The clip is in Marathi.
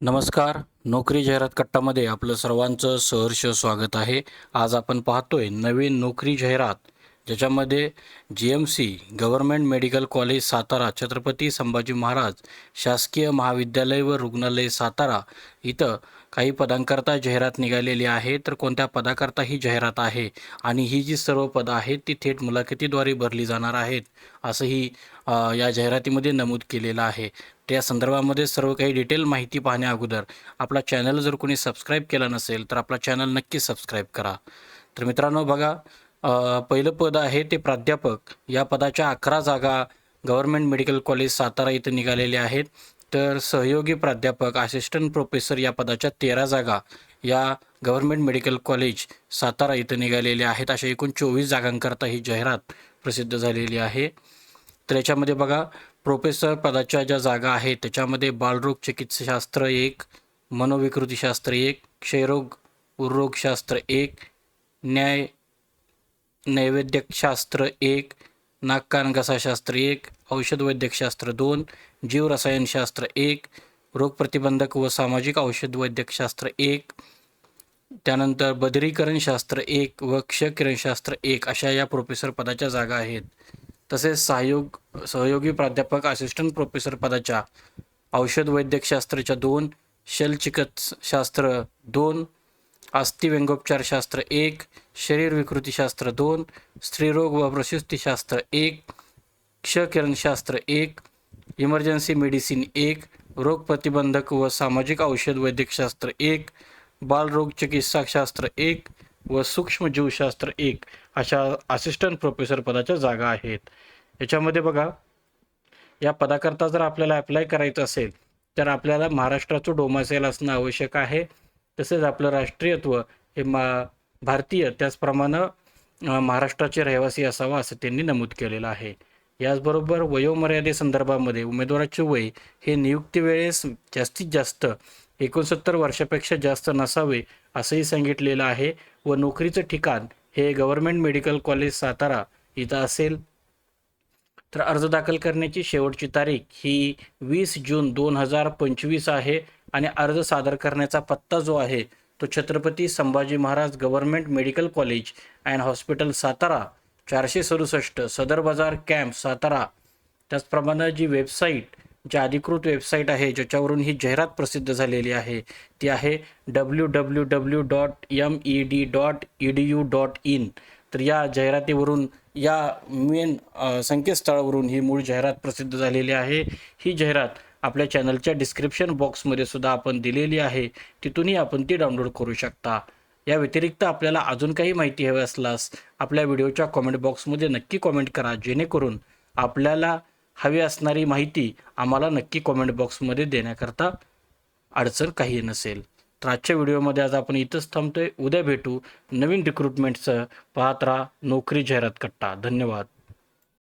नमस्कार. नोकरी जाहिरात कट्टामध्ये आपलं सर्वांचं सहर्ष स्वागत आहे. आज आपण पाहतोय नवीन नोकरी जाहिरात. ज्याच्यामध्ये G M C government medical college Satara Chhatrapati Sambhaji Maharaj शासकीय महाविद्यालय व रुग्णालय सातारा इथं काही पदांकरता जाहिरात निघालेली आहे. तर कोणत्या पदाकरता ही जाहिरात आहे आणि ही जी सर्व पदं आहेत ती थेट मुलाखतीद्वारे भरली जाणार आहेत असंही या जाहिरातीमध्ये नमूद केलेलं आहे. त्या संदर्भामध्ये सर्व काही डिटेल माहिती पाहण्या अगोदर आपला चॅनल जर कोणी सबस्क्राईब केला नसेल तर आपला चॅनल नक्की सबस्क्राईब करा. तर मित्रांनो बघा पहिलं पद आहे ते प्राध्यापक. या पदाच्या अकरा जागा गव्हर्मेंट मेडिकल कॉलेज सातारा इथं निघालेल्या आहेत. तर सहयोगी प्राध्यापक असिस्टंट प्रोफेसर या पदाच्या तेरा जागा या गव्हर्मेंट मेडिकल कॉलेज सातारा इथं निघालेल्या आहेत. अशा एकूण चोवीस जागांकरता ही जाहिरात प्रसिद्ध झालेली आहे. तर याच्यामध्ये बघा प्रोफेसर पदाच्या ज्या जागा आहेत त्याच्यामध्ये बालरोग चिकित्साशास्त्र एक मनोविकृतीशास्त्र एक क्षयरोग उर्रोगशास्त्र एक न्याय नैवेद्यकशास्त्र एक नाक एक औषध वैद्यकशास्त्र दोन जीवरसायनशास्त्र एक रोगप्रतिबंधक व सामाजिक औषध वैद्यकशास्त्र एक त्यानंतर बदरीकरणशास्त्र एक व क्षकिरणशास्त्र एक अशा या प्रोफेसर पदाच्या जागा आहेत. तसेच सहयोग सहयोगी प्राध्यापक असिस्टंट प्रोफेसर पदाच्या औषध वैद्यकशास्त्राच्या दोन शल्यचिकित्साशास्त्र दोन अस्थिव्यंगोपचारशास्त्र एक शरीर विकृतीशास्त्र दोन स्त्रीरोग व प्रसूतीशास्त्र एक क्षकिरणशास्त्र एक इमर्जन्सी मेडिसिन एक रोगप्रतिबंधक व सामाजिक औषध वैद्यकशास्त्र एक बालरोग चिकित्साशास्त्र एक व सूक्ष्मजीवशास्त्र एक अशा असिस्टंट प्रोफेसर पदाच्या जागा आहेत. याच्यामध्ये बघा या पदाकरता जर आपल्याला अप्लाय करायचं असेल तर आपल्याला महाराष्ट्राचं डोमासेल असणं आवश्यक आहे. तसेच आपलं राष्ट्रीयत्व हे मा भारतीय त्याचप्रमाणे महाराष्ट्राचे रहिवासी असावा असं त्यांनी नमूद केलेलं आहे. याचबरोबर वयोमर्यादेसंदर्भामध्ये उमेदवाराचे वय हे नियुक्ती वेळेस जास्तीत जास्त एकोणसत्तर वर्षापेक्षा जास्त नसावे असंही सांगितलेलं आहे व नोकरीचं ठिकाण हे गव्हर्मेंट मेडिकल कॉलेज सातारा इथं असेल. तर अर्ज दाखल करण्याची शेवटची तारीख ही वीस जून दोन हजार पंचवीस आहे. आणि अर्ज सादर करण्याचा पत्ता जो आहे तो Chhatrapati Sambhaji Maharaj government medical college and hospital Satara चारशे सदुसष्ट सदर बाजार कॅम्प सातारा. त्याचप्रमाणे जी वेबसाईट जी अधिकृत वेबसाईट आहे ज्याच्यावरून ही जाहिरात प्रसिद्ध झालेली आहे ती आहे W W W dot M E D dot E D U dot in तर या जाहिरातीवरून या मेन संकेतस्थळावरून ही मूळ जाहिरात प्रसिद्ध झालेली आहे. ही जाहिरात आपल्या चॅनलच्या डिस्क्रिप्शन बॉक्समध्ये सुद्धा आपण दिलेली आहे. तिथूनही आपण ती डाउनलोड करू शकता. या व्यतिरिक्त आपल्याला अजून काही माहिती हवी असल्यास आपल्या व्हिडिओच्या कॉमेंट बॉक्समध्ये नक्की कॉमेंट करा जेणेकरून आपल्याला हवी असणारी माहिती आम्हाला नक्की कॉमेंट बॉक्समध्ये देण्याकरता अडचण काही नसेल. तर आजच्या व्हिडिओमध्ये आज आपण इथंच थांबतोय. उद्या भेटू नवीन रिक्रुटमेंटचं पाहत राहा नोकरी जाहिरात कट्टा. धन्यवाद.